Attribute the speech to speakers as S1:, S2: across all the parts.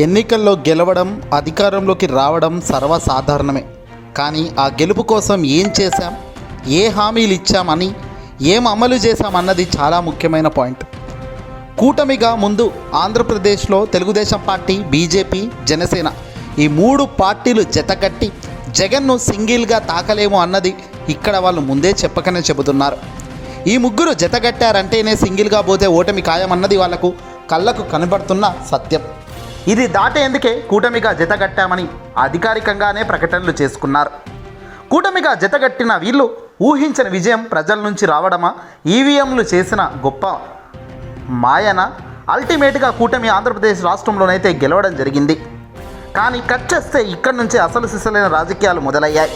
S1: ఎన్నికల్లో గెలవడం అధికారంలోకి రావడం సర్వసాధారణమే. కానీ ఆ గెలుపు కోసం ఏం చేశాం? ఏ హామీలు ఇచ్చామని ఏం అమలు చేశామన్నది చాలా ముఖ్యమైన పాయింట్. కూటమిగా ముందు ఆంధ్రప్రదేశ్లో తెలుగుదేశం పార్టీ బీజేపీ జనసేన ఈ మూడు పార్టీలు జతకట్టి జగన్ను సింగిల్గా తాకలేము అన్నది ఇక్కడ వాళ్ళు ముందే చెప్పకనే చెబుతున్నారు. ఈ ముగ్గురు జతగట్టారంటేనే సింగిల్గా పోతే ఓటమి ఖాయమన్నది వాళ్ళకు కళ్ళకు కనబడుతున్న సత్యం. ఇది దాటేందుకే కూటమిగా జతగట్టామని అధికారికంగానే ప్రకటనలు చేసుకున్నారు. కూటమిగా జతగట్టిన వీళ్ళు ఊహించని విజయం ప్రజల నుంచి రావడమా? ఈవీఎంలు చేసిన గొప్ప మాయన? అల్టిమేట్గా కూటమి ఆంధ్రప్రదేశ్ రాష్ట్రంలోనైతే గెలవడం జరిగింది. కానీ కట్ చేస్తే ఇక్కడి నుంచే అసలు సిసలైన రాజకీయాలు మొదలయ్యాయి.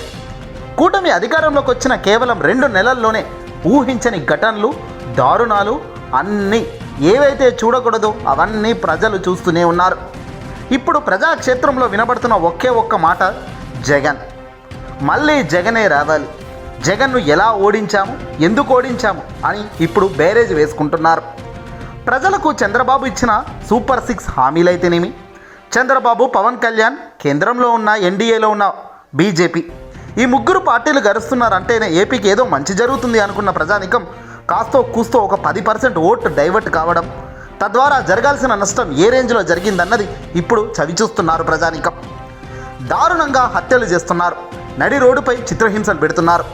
S1: కూటమి అధికారంలోకి వచ్చిన కేవలం రెండు నెలల్లోనే ఊహించని ఘటనలు దారుణాలు అన్నీ ఏవైతే చూడకూడదో అవన్నీ ప్రజలు చూస్తూనే ఉన్నారు. ఇప్పుడు ప్రజాక్షేత్రంలో వినబడుతున్న ఒకే ఒక్క మాట జగన్. మళ్ళీ జగనే రావాలి. జగన్ను ఎలా ఓడించాము ఎందుకు ఓడించాము అని ఇప్పుడు బేరేజ్ వేసుకుంటున్నారు. ప్రజలకు చంద్రబాబు ఇచ్చిన సూపర్ సిక్స్ హామీలైతేనేమి? చంద్రబాబు పవన్ కళ్యాణ్ కేంద్రంలో ఉన్న ఎన్డీఏలో ఉన్న బీజేపీ. ఈ ముగ్గురు పార్టీలు గరుస్తున్నారంటేనే ఏపీకి ఏదో మంచి జరుగుతుంది అనుకున్న ప్రజానికం కాస్తో కూస్తో ఒక పది పర్సెంట్ ఓటు డైవర్ట్ కావడం తద్వారా జరగాల్సిన నష్టం ఏ రేంజ్లో జరిగిందన్నది ఇప్పుడు చవిచూస్తున్నారు ప్రజానికం. దారుణంగా హత్యలు చేస్తున్నారు. నడి రోడ్డుపై చిత్రహింసలు పెడుతున్నారు.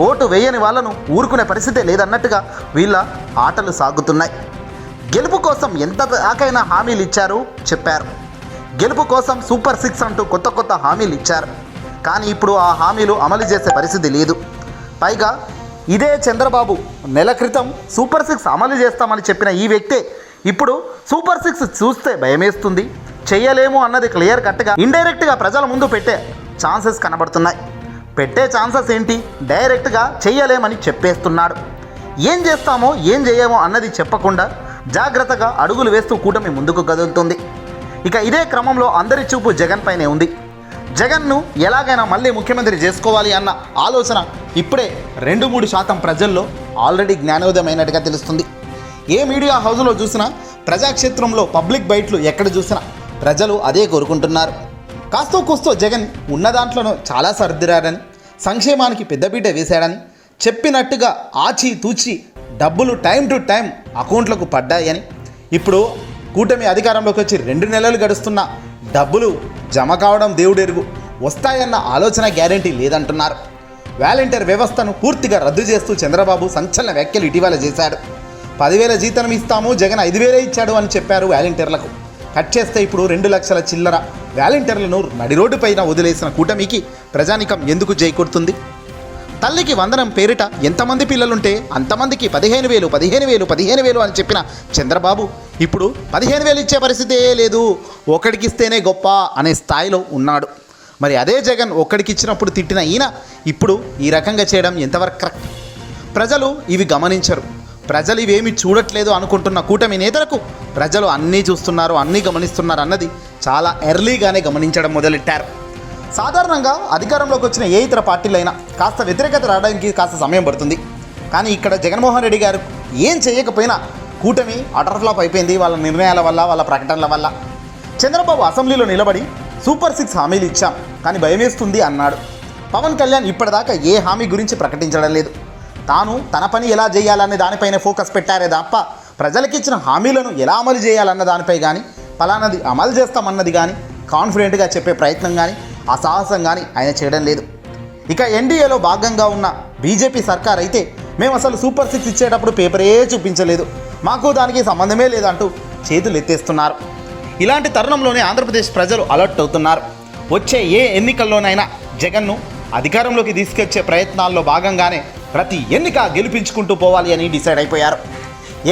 S1: ఓటు వేయని వాళ్ళను ఊరుకునే పరిస్థితే లేదన్నట్టుగా వీళ్ళ ఆటలు సాగుతున్నాయి. గెలుపు కోసం ఎంత దాకైనా హామీలు ఇచ్చారు చెప్పారు. గెలుపు కోసం సూపర్ సిక్స్ అంటూ కొత్త కొత్త హామీలు ఇచ్చారు. కానీ ఇప్పుడు ఆ హామీలు అమలు చేసే పరిస్థితి లేదు. పైగా ఇదే చంద్రబాబు నెల క్రితం సూపర్ సిక్స్ అమలు చేస్తామని చెప్పిన ఈ వ్యక్తే ఇప్పుడు సూపర్ సిక్స్ చూస్తే భయమేస్తుంది. చెయ్యలేము అన్నది క్లియర్ కట్గా ఇండైరెక్ట్గా ప్రజల ముందు పెట్టే ఛాన్సెస్ కనబడుతున్నాయి. పెట్టే ఛాన్సెస్ ఏంటి? డైరెక్ట్గా చెయ్యలేమని చెప్పేస్తున్నాడు. ఏం చేస్తామో ఏం చేయమో అన్నది చెప్పకుండా జాగ్రత్తగా అడుగులు వేస్తూ కూటమి ముందుకు కదులుతుంది. ఇక ఇదే క్రమంలో అందరి చూపు జగన్ పైనే ఉంది. జగన్ను ఎలాగైనా మళ్ళీ ముఖ్యమంత్రి చేసుకోవాలి అన్న ఆలోచన ఇప్పుడే రెండు మూడు శాతం ప్రజల్లో ఆల్రెడీ జ్ఞానోదయమైనట్టుగా తెలుస్తుంది. ఏ మీడియా హౌస్లో చూసినా ప్రజాక్షేత్రంలో పబ్లిక్ బయట్లు ఎక్కడ చూసినా ప్రజలు అదే కోరుకుంటున్నారు. కాస్తో కూస్తో జగన్ ఉన్న దాంట్లోనూ చాలా సర్దిరాడని సంక్షేమానికి పెద్దపీట వేశాడని చెప్పినట్టుగా ఆచి తూచి డబ్బులు టైం టు టైం అకౌంట్లకు పడ్డాయని. ఇప్పుడు కూటమి అధికారంలోకి వచ్చి రెండు నెలలు గడుస్తున్న డబ్బులు జమ కావడం దేవుడెరుగు వస్తాయన్న ఆలోచన గ్యారంటీ లేదంటున్నారు. వాలంటీర్ వ్యవస్థను పూర్తిగా రద్దు చేస్తూ చంద్రబాబు సంచలన వ్యాఖ్యలు ఇటీవల చేశాడు. పదివేల జీతం ఇస్తాము జగన్ ఐదు వేలే ఇచ్చాడు అని చెప్పారు వాలంటీర్లకు. కట్ చేస్తే ఇప్పుడు రెండు లక్షల చిల్లర. వాలంటీర్లను నడి రోడ్డుపైన వదిలేసిన కూటమికి ప్రజానికం ఎందుకు జైకొడుతుంది తల్లికి వందనం పేరిట ఎంతమంది పిల్లలుంటే అంతమందికి పదిహేను వేలు పదిహేను వేలు పదిహేను వేలు అని చెప్పిన చంద్రబాబు ఇప్పుడు పదిహేను వేలు ఇచ్చే పరిస్థితే లేదు. ఒకడికి ఇస్తేనే గొప్ప అనే స్థాయిలో ఉన్నాడు. మరి అదే జగన్ ఒక్కడికి ఇచ్చినప్పుడు తిట్టిన ఈయన ఇప్పుడు ఈ రకంగా చేయడం ఎంతవరకు కరెక్ట్? ప్రజలు ఇవి గమనించరు. ప్రజలు ఇవేమి చూడట్లేదు అనుకుంటున్న కూటమి నేతలకు ప్రజలు అన్నీ చూస్తున్నారు అన్నీ గమనిస్తున్నారు అన్నది చాలా ఎర్లీగానే గమనించడం మొదలెట్టారు. సాధారణంగా అధికారంలోకి వచ్చిన ఏ ఇతర పార్టీలైనా కాస్త వ్యతిరేకత రావడానికి కాస్త సమయం పడుతుంది. కానీ ఇక్కడ జగన్మోహన్ రెడ్డి గారు ఏం చేయకపోయినా కూటమి అటర్ ఫ్లాప్ అయిపోయింది. వాళ్ళ నిర్ణయాల వల్ల వాళ్ళ ప్రకటనల వల్ల. చంద్రబాబు అసెంబ్లీలో నిలబడి సూపర్ సిక్స్ హామీలు ఇచ్చాం. కానీ భయమేస్తుంది అన్నాడు. పవన్ కళ్యాణ్ ఇప్పటిదాకా ఏ హామీ గురించి ప్రకటించడం లేదు. తాను తన పని ఎలా చేయాలనే దానిపైన ఫోకస్ పెట్టారే తప్ప ప్రజలకు ఇచ్చిన హామీలను ఎలా అమలు చేయాలన్న దానిపై కానీ ఫలానది అమలు చేస్తామన్నది కానీ కాన్ఫిడెంట్గా చెప్పే ప్రయత్నం కానీ ఆ సాహసం కానీ ఆయన చేయడం లేదు. ఇక ఎన్డీఏలో భాగంగా ఉన్న బీజేపీ సర్కార్ అయితే మేము అసలు సూపర్ సిక్స్ ఇచ్చేటప్పుడు పేపరే చూపించలేదు. మాకు దానికి సంబంధమే లేదంటూ చేతులు ఎత్తేస్తున్నారు. ఇలాంటి తరుణంలోనే ఆంధ్రప్రదేశ్ ప్రజలు అలర్ట్ అవుతున్నారు. వచ్చే ఏ ఎన్నికల్లోనైనా జగన్ను అధికారంలోకి తీసుకొచ్చే ప్రయత్నాల్లో భాగంగానే ప్రతి ఎన్నిక గెలిపించుకుంటూ పోవాలి అని డిసైడ్ అయిపోయారు.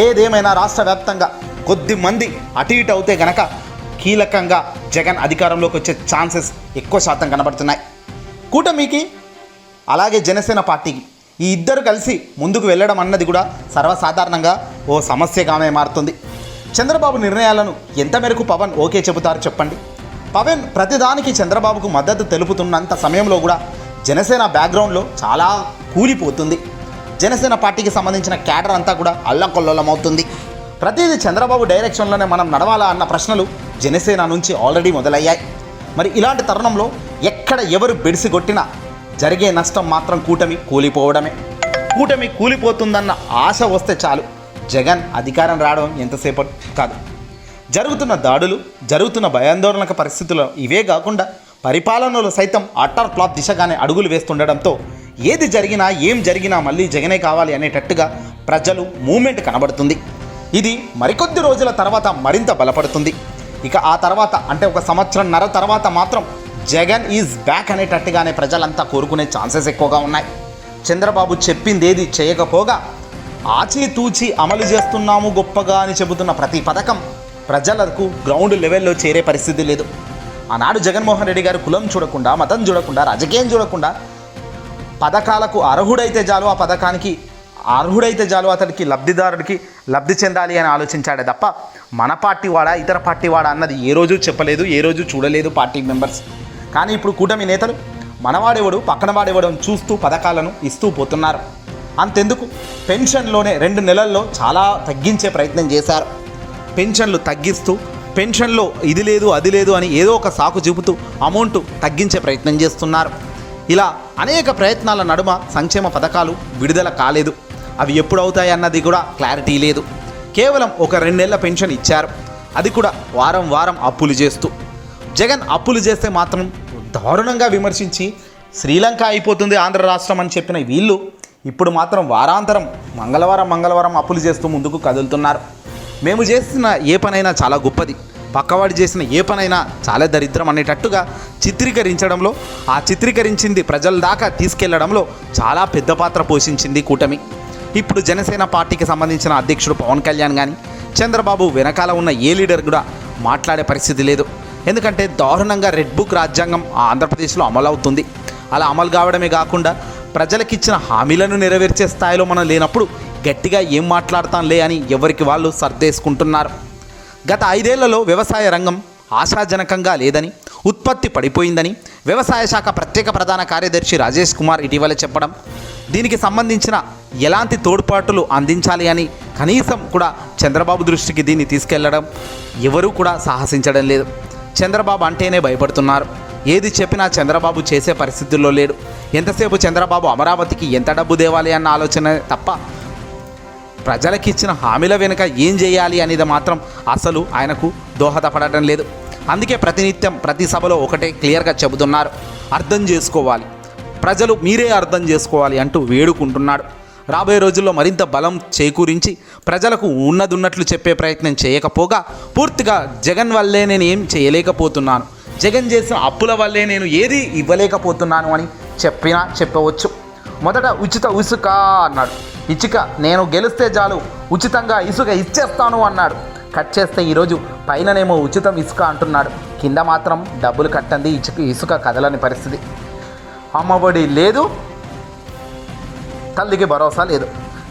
S1: ఏదేమైనా రాష్ట్ర వ్యాప్తంగా కొద్ది మంది అటు ఇటు అవుతే గనక కీలకంగా జగన్ అధికారంలోకి వచ్చే ఛాన్సెస్ ఎక్కువ శాతం కనబడుతున్నాయి. కూటమికి అలాగే జనసేన పార్టీకి ఈ ఇద్దరు కలిసి ముందుకు వెళ్ళడం అన్నది కూడా సర్వసాధారణంగా ఓ సమస్యగానే మారుతుంది. చంద్రబాబు నిర్ణయాలను ఎంత మేరకు పవన్ ఓకే చెబుతారు చెప్పండి? పవన్ ప్రతిదానికి చంద్రబాబుకు మద్దతు తెలుపుతున్నంత సమయంలో కూడా జనసేన బ్యాక్గ్రౌండ్లో చాలా కూలిపోతుంది. జనసేన పార్టీకి సంబంధించిన క్యాడర్ అంతా కూడా అల్లకొల్లమవుతుంది ప్రతిదీ చంద్రబాబు డైరెక్షన్లోనే మనం నడవాలా అన్న ప్రశ్నలు జనసేన నుంచి ఆల్రెడీ మొదలయ్యాయి. మరి ఇలాంటి తరుణంలో ఎక్కడ ఎవరు బెడిసి కొట్టినా జరిగే నష్టం మాత్రం కూటమి కూలిపోవడమే. కూటమి కూలిపోతుందన్న ఆశ వస్తే చాలు. జగన్ అధికారం రావడం ఎంతసేపటి కాదు. జరుగుతున్న దాడులు జరుగుతున్న భయాందోళనక పరిస్థితులు ఇవే కాకుండా పరిపాలనలో సైతం అట్టర్ ఫ్లాప్ దిశగానే అడుగులు వేస్తుండడంతో ఏది జరిగినా ఏం జరిగినా మళ్ళీ జగనే కావాలి అనేటట్టుగా ప్రజలు మూమెంట్ కనబడుతుంది. ఇది మరికొద్ది రోజుల తర్వాత మరింత బలపడుతుంది. ఇక ఆ తర్వాత అంటే ఒక సంవత్సరంన్నర తర్వాత మాత్రం జగన్ ఈజ్ బ్యాక్ అనేటట్టుగానే ప్రజలంతా కోరుకునే ఛాన్సెస్ ఎక్కువగా ఉన్నాయి. చంద్రబాబు చెప్పింది ఏది చేయకపోగా ఆచితూచి అమలు చేస్తున్నాము గొప్పగా అని చెబుతున్న ప్రతి పథకం ప్రజలకు గ్రౌండ్ లెవెల్లో చేరే పరిస్థితి లేదు. ఆనాడు జగన్మోహన్ రెడ్డి గారు కులం చూడకుండా మతం చూడకుండా రాజకీయం చూడకుండా పథకాలకు అర్హుడైతే చాలు ఆ పథకానికి అర్హుడైతే చాలు అతడికి లబ్ధిదారుడికి లబ్ధి చెందాలి అని ఆలోచించాడే తప్ప మన పార్టీ వాడా ఇతర పార్టీ వాడా అన్నది ఏ రోజు చెప్పలేదు ఏ రోజు చూడలేదు పార్టీ మెంబర్స్. కానీ ఇప్పుడు కూటమి నేతలు మనవాడేవాడు పక్కన వాడేవాడు చూస్తూ పథకాలను ఇస్తూ పోతున్నారు. అంతెందుకు? పెన్షన్లోనే రెండు నెలల్లో చాలా తగ్గించే ప్రయత్నం చేశారు. పెన్షన్లు తగ్గిస్తూ పెన్షన్లో ఇది లేదు అది లేదు అని ఏదో ఒక సాకు చూపుతూ అమౌంట్ తగ్గించే ప్రయత్నం చేస్తున్నారు. ఇలా అనేక ప్రయత్నాల నడుమ సంక్షేమ పథకాలు విడుదల కాలేదు. అవి ఎప్పుడు అవుతాయి అన్నది కూడా క్లారిటీ లేదు. కేవలం ఒక రెండేళ్ళ పెన్షన్ ఇచ్చారు. అది కూడా వారం వారం అప్పులు చేస్తూ. జగన్ అప్పులు చేస్తే మాత్రం దారుణంగా విమర్శించి శ్రీలంక అయిపోతుంది ఆంధ్ర రాష్ట్రం అని చెప్పిన వీళ్ళు ఇప్పుడు మాత్రం వారాంతరం మంగళవారం మంగళవారం అప్పులు చేస్తూ ముందుకు కదులుతున్నారు. మేము చేసిన ఏ పనైనా చాలా గొప్పది. పక్కవాడు చేసిన ఏ పనైనా చాలా దరిద్రం అనేటట్టుగా చిత్రీకరించడంలో ఆ చిత్రీకరించింది ప్రజల దాకా తీసుకెళ్ళడంలో చాలా పెద్ద పాత్ర పోషించింది కూటమి. ఇప్పుడు జనసేన పార్టీకి సంబంధించిన అధ్యక్షుడు పవన్ కళ్యాణ్ కానీ చంద్రబాబు వెనకాల ఉన్న ఏ లీడర్ కూడా మాట్లాడే పరిస్థితి లేదు. ఎందుకంటే దారుణంగా రెడ్ బుక్ రాజ్యాంగం ఆ ఆంధ్రప్రదేశ్లో అమలవుతుంది. అలా అమలు కావడమే కాకుండా ప్రజలకిచ్చిన హామీలను నెరవేర్చే స్థాయిలో మనం లేనప్పుడు గట్టిగా ఏం మాట్లాడతాంలే అని ఎవరికి వాళ్ళు సర్దేసుకుంటున్నారు. గత ఐదేళ్ళలో వ్యవసాయ రంగం ఆశాజనకంగా లేదని ఉత్పత్తి పడిపోయిందని వ్యవసాయ శాఖ ప్రత్యేక ప్రధాన కార్యదర్శి రాజేష్ కుమార్ ఇటీవల చెప్పడం దీనికి సంబంధించిన ఎలాంటి తోడ్పాటులు అందించాలి అని కనీసం కూడా చంద్రబాబు దృష్టికి దీన్ని తీసుకెళ్ళడం ఎవరూ కూడా సాహసించడం లేదు. చంద్రబాబు అంటేనే భయపడుతున్నారు. ఏది చెప్పినా చంద్రబాబు చేసే పరిస్థితుల్లో లేడు. ఎంతసేపు చంద్రబాబు అమరావతికి ఎంత డబ్బు దేవాలి అన్న ఆలోచన తప్ప ప్రజలకిచ్చిన హామీల వెనుక ఏం చేయాలి అనేది మాత్రం అసలు ఆయనకు దోహదపడటం లేదు. అందుకే ప్రతినిత్యం ప్రతి సభలో ఒకటే క్లియర్గా చెబుతున్నారు. అర్థం చేసుకోవాలి. ప్రజలు మీరే అర్థం చేసుకోవాలి అంటూ వేడుకుంటున్నాడు. రాబోయే రోజుల్లో మరింత బలం చేకూరించి ప్రజలకు ఉన్నదున్నట్లు చెప్పే ప్రయత్నం చేయకపోగా పూర్తిగా జగన్ వల్లే నేను ఏం చేయలేకపోతున్నాను. జగన్ చేసిన అప్పుల వల్లే నేను ఏది ఇవ్వలేకపోతున్నాను అని చెప్పినా చెప్పవచ్చు. మొదట ఉచిత ఇసుక అన్నాడు. ఇసుక నేను గెలిస్తే చాలు ఉచితంగా ఇసుక ఇచ్చేస్తాను అన్నాడు. కట్ చేస్తే ఈరోజు పైననేమో ఉచితం ఇసుక అంటున్నాడు. కింద మాత్రం డబ్బులు కట్టండి ఇసుక ఇసుక కదలని పరిస్థితి. అమ్మఒడి లేదు. తల్లికి భరోసా లేదు.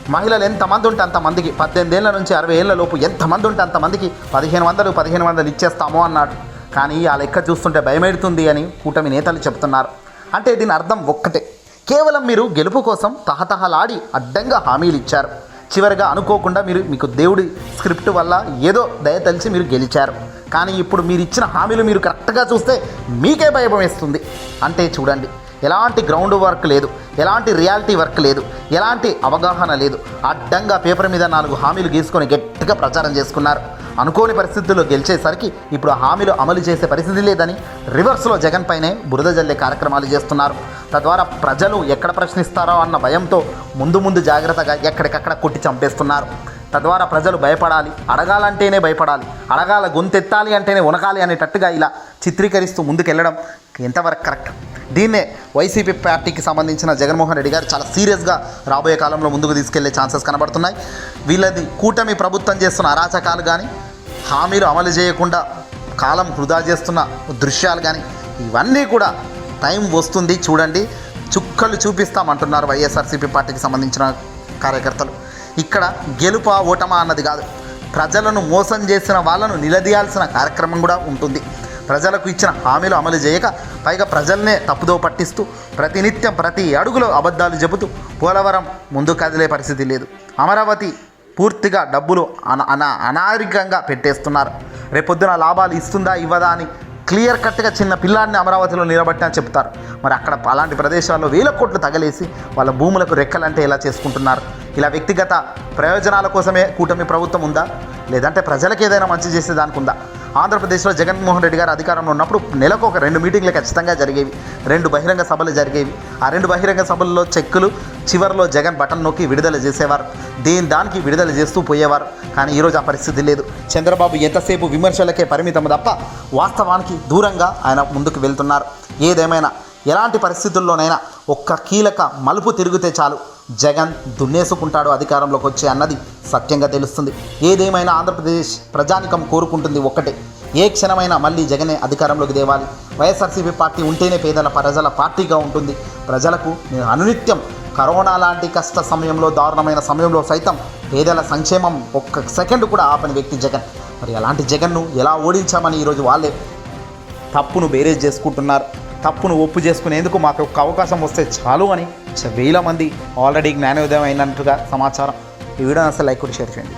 S1: మహిళలు ఎంతమంది ఉంటే అంతమందికి. పద్దెనిమిదేళ్ళ నుంచి అరవై ఏళ్ళ లోపు ఎంతమంది ఉంటే అంతమందికి పదిహేను వందలు పదిహేను వందలు ఇచ్చేస్తాము అన్నాడు. కానీ ఆ లెక్క చూస్తుంటే భయమెడుతుంది అని కూటమి నేతలు చెప్తున్నారు అంటే దీని అర్థం ఒక్కటే. కేవలం మీరు గెలుపు కోసం తహతహలాడి అడ్డంగా హామీలు ఇచ్చారు. చివరిగా అనుకోకుండా మీరు మీకు దేవుడి స్క్రిప్ట్ వల్ల ఏదో దయ తలిచి మీరు గెలిచారు. కానీ ఇప్పుడు మీరు ఇచ్చిన హామీలు మీరు కరెక్ట్గా చూస్తే మీకే భయం వేస్తుంది. అంటే చూడండి ఎలాంటి గ్రౌండ్ వర్క్ లేదు ఎలాంటి రియాలిటీ వర్క్ లేదు ఎలాంటి అవగాహన లేదు. అడ్డంగా పేపర్ మీద నాలుగు హామీలు గీసుకొని గట్టిగా ప్రచారం చేసుకున్నారు. అనుకోని పరిస్థితుల్లో గెలిచేసరికి ఇప్పుడు హామీలు అమలు చేసే పరిస్థితి లేదని రివర్స్లో జగన్ పైనే బురద జల్లే కార్యక్రమాలు చేస్తున్నారు. తద్వారా ప్రజలు ఎక్కడ ప్రశ్నిస్తారో అన్న భయంతో ముందు ముందు జాగ్రత్తగా ఎక్కడికక్కడ కొట్టి చంపేస్తున్నారు. తద్వారా ప్రజలు భయపడాలి అడగాలంటేనే భయపడాలి అడగాల గొంతెత్తాలి అంటేనే ఉనకాలి అనేటట్టుగా ఇలా చిత్రీకరిస్తూ ముందుకెళ్ళడం ఎంతవరకు కరెక్ట్. దీన్నే వైసీపీ పార్టీకి సంబంధించిన జగన్మోహన్ రెడ్డి గారు చాలా సీరియస్గా రాబోయే కాలంలో ముందుకు తీసుకెళ్ళే ఛాన్సెస్ కనబడుతున్నాయి. వీళ్ళది కూటమి ప్రభుత్వం చేస్తున్న అరాచకాలు కానీ హామీలు అమలు చేయకుండా కాలం వృధా చేస్తున్న దృశ్యాలు కానీ ఇవన్నీ కూడా టైం వస్తుంది చూడండి. చుక్కలు చూపిస్తామంటున్నారు వైఎస్ఆర్సీపీ పార్టీకి సంబంధించిన కార్యకర్తలు. ఇక్కడ గెలుపా ఓటమా అన్నది కాదు. ప్రజలను మోసం చేసిన వాళ్ళను నిలదీయాల్సిన కార్యక్రమం కూడా ఉంటుంది. ప్రజలకు ఇచ్చిన హామీలు అమలు చేయక పైగా ప్రజల్నే తప్పుదో పట్టిస్తూ ప్రతినిత్యం ప్రతి అడుగులో అబద్ధాలు చెబుతూ పోలవరం ముందు కదిలే పరిస్థితి లేదు. అమరావతి పూర్తిగా డబ్బులు అన అన అనాగరికంగా పెట్టేస్తున్నారు. రేపొద్దున లాభాలు ఇస్తుందా ఇవ్వదా అని క్లియర్ కట్గా చిన్న పిల్లాడిని అమరావతిలో నిలబట్టినా చెప్తారు. మరి అక్కడ అలాంటి ప్రదేశాల్లో వేల కోట్లు తగలేసి వాళ్ళ భూములకు రెక్కలంటే ఎలా చేసుకుంటున్నారు? ఇలా వ్యక్తిగత ప్రయోజనాల కోసమే కూటమి ప్రభుత్వం ఉందా? లేదంటే ప్రజలకు ఏదైనా మంచి చేసేదానికి ఉందా? ఆంధ్రప్రదేశ్లో జగన్మోహన్ రెడ్డి గారు అధికారంలో ఉన్నప్పుడు నెలకు ఒక రెండు మీటింగ్లు ఖచ్చితంగా జరిగేవి. రెండు బహిరంగ సభలు జరిగేవి. ఆ రెండు బహిరంగ సభల్లో చెక్కులు చివరిలో జగన్ బటన్ నొక్కి విడుదల చేసేవారు. దీని దానికి విడుదల చేస్తూ పోయేవారు. కానీ ఈరోజు ఆ పరిస్థితి లేదు. చంద్రబాబు ఎంతసేపు విమర్శలకే పరిమితం తప్ప వాస్తవానికి దూరంగా ఆయన ముందుకు వెళ్తున్నారు. ఏదేమైనా ఎలాంటి పరిస్థితుల్లోనైనా ఒక్క కీలక మలుపు తిరిగితే చాలు. జగన్ దున్నేసుకుంటాడు అధికారంలోకి వచ్చే అన్నది సత్యంగా తెలుస్తుంది. ఏదేమైనా ఆంధ్రప్రదేశ్ ప్రజానికం కోరుకుంటుంది ఒక్కటే. ఏ క్షణమైనా మళ్ళీ జగనే అధికారంలోకి దేవాలి వైఎస్ఆర్సీపీ పార్టీ ఉంటేనే పేదల ప్రజల పార్టీగా ఉంటుంది. ప్రజలకు నేను అనునిత్యం కరోనా లాంటి కష్ట సమయంలో దారుణమైన సమయంలో సైతం పేదల సంక్షేమం ఒక్క సెకండ్ కూడా ఆపని వ్యక్తి జగన్. మరి అలాంటి జగన్ను ఎలా ఓడించామని ఈరోజు వాళ్ళే తప్పును బేరేజ్ చేసుకుంటున్నారు. తప్పును ఒప్పు చేసుకునేందుకు మాకు ఒక అవకాశం వస్తే చాలు అని వేల మంది ఆల్రెడీ జ్ఞానోదయం అయినట్టుగా సమాచారం. ఈ వీడియో అసలు లైక్ కూడా షేర్ చేయండి.